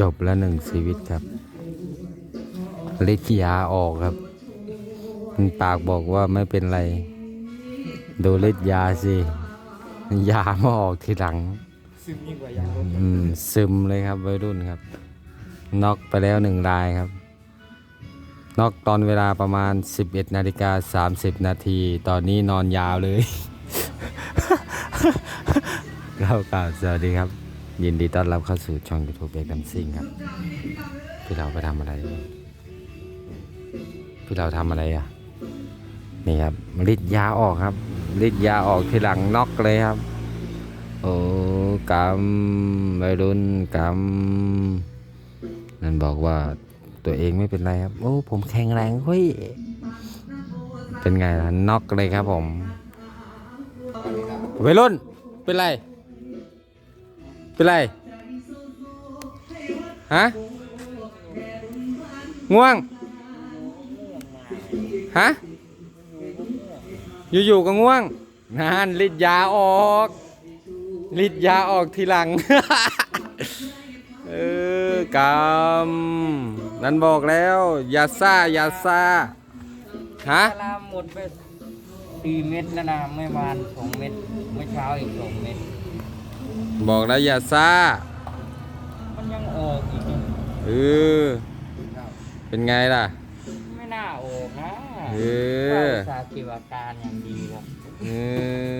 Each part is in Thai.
จบแล้วหนึ่งชีวิตครับฤทธิ์ยาออกครับมันปากบอกว่าไม่เป็นไร ดูฤทธิ์ยาสิ ยามาออกทีหลัง ซึมยิ่งกว่ายาลดอืม ซึมเลยครับวัยรุ่นครับ น็อกไปแล้วหนึ่งรายครับ น็อกตอนเวลาประมาณ 11นาฬิกา30 นาที ตอนนี้นอนยาวเลย เรากล่าวสวัสดีครับ ยินดีต้อนรับเข้าสู่ช่อง YouTube เอกดัมซิงครับ พี่เราไปทำอะไร พี่เราทำอะไรอะ นี่ครับฤทธิ์ยาออกครับฤทธิ์ยาออกที่หลังน็อกเลยครับ โอ้กำวัยรุ่นกำนั่นบอกว่าตัวเองไม่เป็นไรครับ โอ้ ผมแข็งแรงเฮ้ย เป็นไงล่ะน็อกเลยครับผมวัยรุ่นเป็นไร เป็นไร ฮะ ง่วง ฮะ อยู่ๆก็ง่วง นานฤทธิ์ยาออกฤทธิ์ยาออกทีหลัง เออกำนั่นบอกแล้ว อย่าซ่า อย่าซ่า ฮะลามหมดไปสี่เม็ดแล้วนะเมื่อวานสองเม็ดเมื่อเช้าอีกสองเม็ด บอกแล้วอย่าซ่า มันยังออกอีกนี่เออ เป็นไงล่ะ ไม่น่าออกนะเออ ว่าอุตสาห์เก็บอาการอย่างดีครับเอ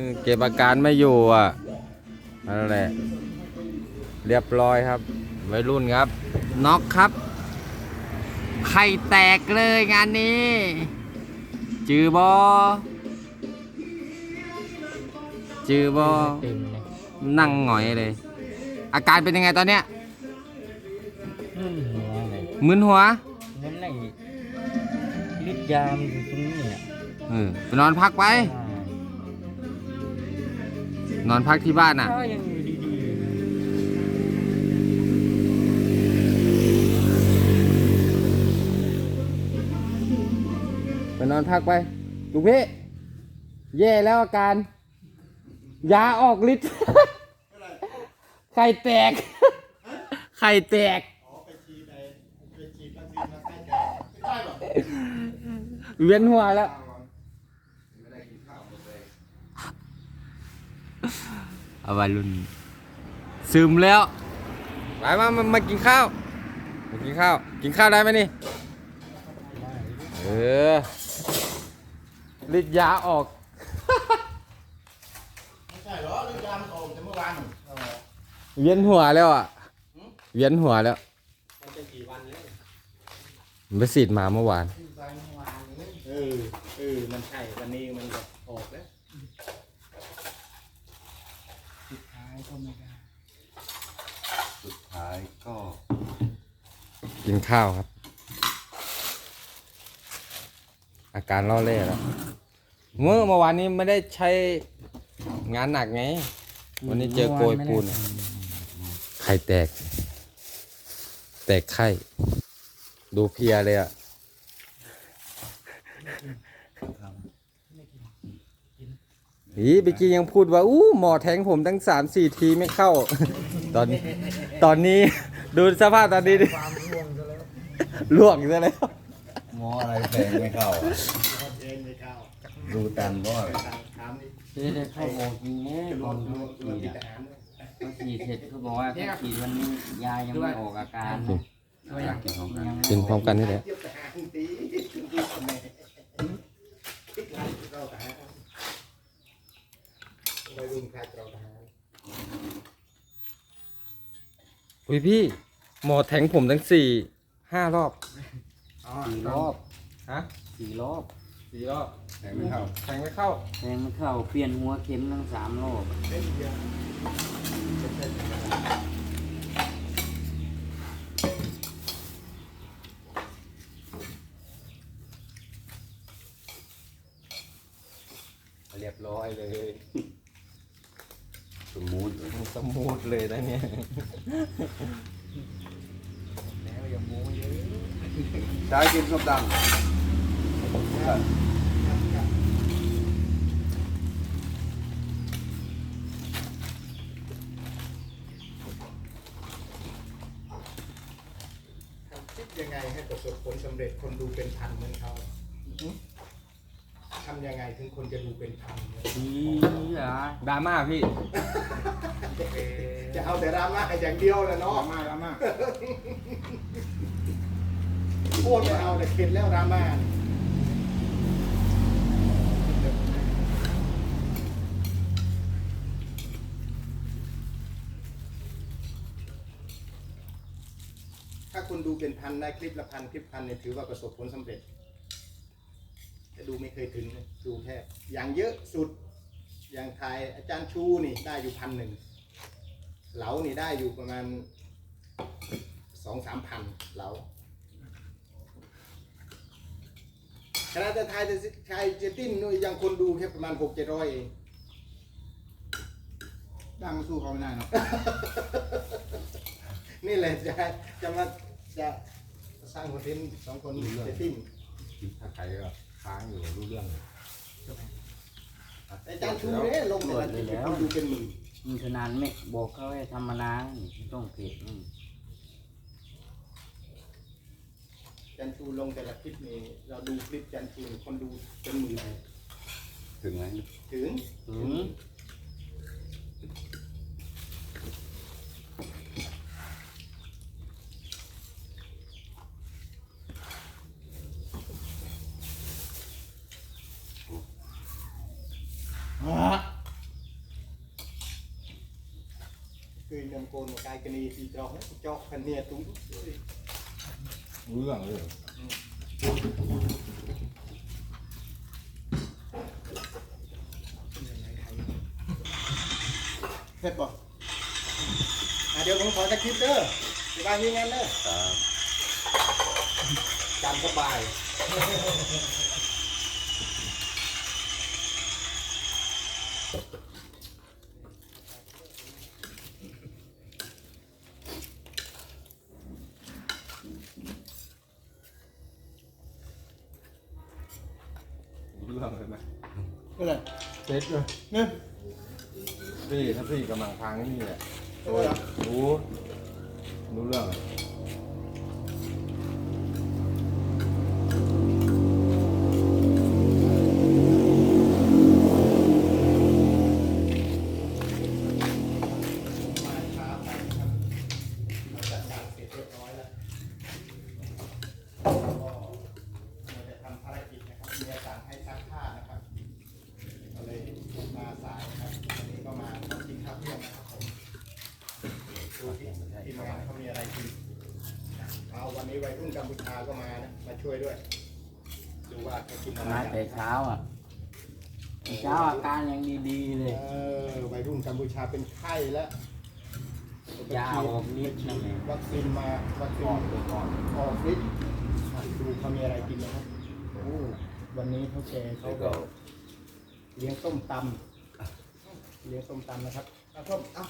อเก็บอาการไม่อยู่อะนั่นแหละเรียบร้อยครับวัยรุ่นครับน็อกครับไข่แตกเลยงานนี้ จือบอจือบอ เต็มเลย นั่งหงอยเลย อาการเป็นยังไงตอนเนี้ยมึนหัวเลยมึนหัวเหมือนไอ้ลิดยามนอยู่ตรงนี้อะเออไปนอนพักไป นอนพักที่บ้านอะเช้ายังอยู่ดีไปนอนพักไปลูกพี่ แย่แล้วอาการ ยาออกฤทธิ์ ไข่แตก ไข่แตก เวียนหัวแล้ว เอาวัยรุ่นซึมแล้ว ไปมามามากินข้าว มากินข้าว กินข้าวได้ไหมนี่ เออฤทธิ์ยาออก ไม่ใช่เหรอฤทธิ์ยามันออกแต่เมื่อวาน เวียนหัวแล้วอะ เวียนหัวแล้วมันเป็นกี่วันแล้วมันไปฉีดมาเมื่อวานเออเออมันใช่วันนี้มันก็ออกแล้วสุดท้ายก็ไม่ได้สุดท้ายก็กินข้าวครับ อาการล่อเล่แล้ว เมื่อเมื่อวานนี้ไม่ได้ใช้งานหนักไงๆวันนี้เจอโกยปูนอะไข่แตก แตกไข่ ดูเพลียเลยอะอีเมื่อกี้ยังพูดว่าอู้หมอแทงผมตั้งสามสี่ทีไม่เข้า ตอนตอนนี้ดูสภาพตอนนี้ดิล่วงซะแล้วหมออะไรแทงไม่เข้าอะเองไม่เข้าดูตันบ่อยถามนี่เจ๊ได้เข้าบอกจริงเนี่ยร ก่อถนรเขาถรฉีถดที่ทอะหารด้วยเขาฉีดเสร็จเขาบอกว่าเขาฉีดวันนี้ยายังไม่ออกอาการนะอยากกินของกันยังไม่กินพร้อมกันนี่แหละเทียบทหารตีแม่เราทหารวัยรุ่นคลายเราทหารอุ้ยพี่ หมอแทงผมตั้งสี่ห้ารอบสี่รอบฮะสี่รอบสี่รอบแทงไม่เข้าแทงไม่เข้าแทงไม่เข้าเปลี่ยนหัวเข็มทั้งสามรอบ เล่นเดียวเรียบร้อยเลย สมูทสมูทเลยนะเนี่ย แล้วอย่าโม้เยอะใช้กินส้มตำ ยังไงให้ประสบผลสำเร็จคนดูเป็นพันเหมือนเขาทำยังไงถึงคนจะดูเป็นพันเนี่ยดีเหรอดราม่าพี่จะเอาแต่ดราม่าอย่างเดียวเลยเนาะมาแล้วมาพูดไม่เอาแต่เข็ดแล้วดราม่า เป็นพันได้คลิปละพันคลิปพันเนี่ยถือว่าประสบผลสำเร็จแต่ดูไม่เคยถึงนะดูแค่อย่างเยอะสุดอย่างทายอาจารย์ชูนี่ได้อยู่พันหนึ่งเหลานี่ได้อยู่ประมาณสองสามพันเหลาขณะแต่ทายแต่ชายเจตินนู่นยังคนดูแค่ประมาณหกเจ็ดร้อยเองดังสู้เขาไม่ได้เนาะนี่แหละจะจะมา จะสร้างคอนเทนต์สองคนเจตินถ้าใครก็ค้างอยู่รู้เรื่องเลยอาจารย์ชูเนี่ยลงแต่ละคลิปคนดูเป็นหมื่นมีขนาดไม่บอกเขาให้ทำมานานไม่ต้องเผ็ดอืมอาจารย์ชูลงแต่ละคลิปนี่เราดูคลิปอาจารย์ชูคนดูเป็นหมื่นถึงไหมถึงถึง โกนกายกนีตีจอกจอกพันเนียตุ้งรู้เรื่องเลยเผ็ดบ่อะเดี๋ยวผมขอจะคลิปเด้อสบายยังไงเด้อจำสบาย รู้เรื่องเลยไหม ก็เลยเซ็ตเลยเนี่ยพี่ถ้าพี่กำลังค้างนี่แหละตัวเหรอรู้รู้เรื่องเล ช่วยด้วย ดูว่าเขากินอะไรมากันแต่เช้าอะเช้าอาการยังดีๆเลย เออวัยรุ่นกัมพูชาเป็นไข้แล้วยาออกฤทธิ์นั่นเองวัคซีนมาวัคซีนออกก่อนออกฤทธิ์อะดูเขามีอะไรกินนะครับโอ้วันนี้เขาแกเขาก็เลี้ยงส้มตำเลี้ยงส้มตำนะครับเอาส้มเอา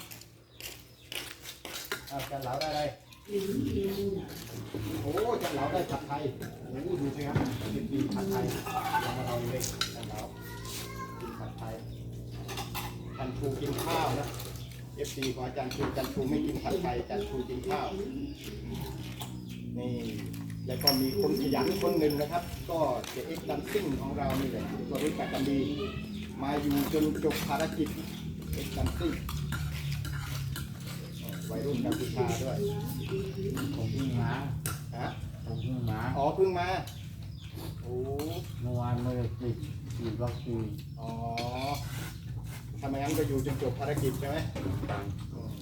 เอาจะเหลาได้เลย โอ้จะเหลาได้ผัดไทยโอ้ดูสิครับกินดีผัดไทยเรามาเราเลยจะเหลากินผัดไทยจันชูกินข้าวนะเอฟซีของอาจารย์ชูจันชูไม่กินผัดไทยจันชูกินข้าวนี่แล้วก็มีคนขยันคนหนึ่งนะครับ ก็เจเอ็กดันซิ่งของเรานี่แหละก็รู้จักกันดี มาอยู่จนจบภารกิจเอ็กดันซิ่ง วัยรุ่นกัมพูชาด้วย ผมเพิ่งมาฮะผมเพิ่งมาอ๋อเพิ่งมาโอ้เมื่อวานไม่ได้ติดฉีดวัคซีนอ๋อถ้าไม่งั้นก็อยู่จนจบภารกิจใช่ไหมอืม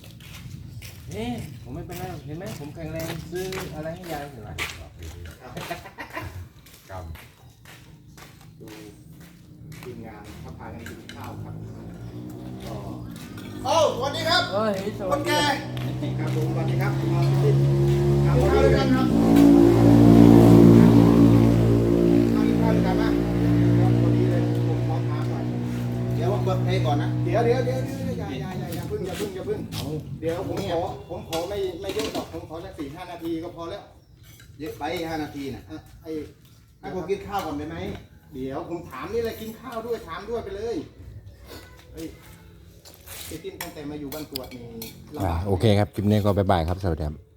เอ๊ะผมไม่เป็นไรเห็นไหมผมแข็งแรงซื้ออะไรให้ยายเห็นไหมเอากรรมดูทีมงานเขาพากันกินข้าวครับก็ โอ้สวัสดีครับเอ้ยสควัสนดีแก่ครับผมสวัสดีครับมาที่ทำข้าวด้วยกันครับทำข้าวด้วยกันนะครับพอดีเลยผมขอถามหน่อยเดี๋ยวผมเบิกเพลงก่อนนะเดี๋ยวเดี๋ยวเดี๋ยวเดี๋ยวอย่าอย่าอย่าอย่าพึ่งอย่าพึ่งอย่าพึ่งเดี๋ยวผมขอผมขอไม่ไม่เยอะหรอกผมขอสักสี่ห้านาทีก็พอแล้ว เยอะไปห้านาทีน่ะอะไอ้ให้ผมกินข้าวก่อนได้ไหมเดี๋ยวผมถามนี่แหละกินข้าวด้วยถามด้วยไปเลยเฮ้ย ไอ้ติ้นตั้งแต่มาอยู่บ้านกวดนี่ลำอ่าบาก โอเคครับ คลิปนี้ก็บายบายครับ สวัสดีครับ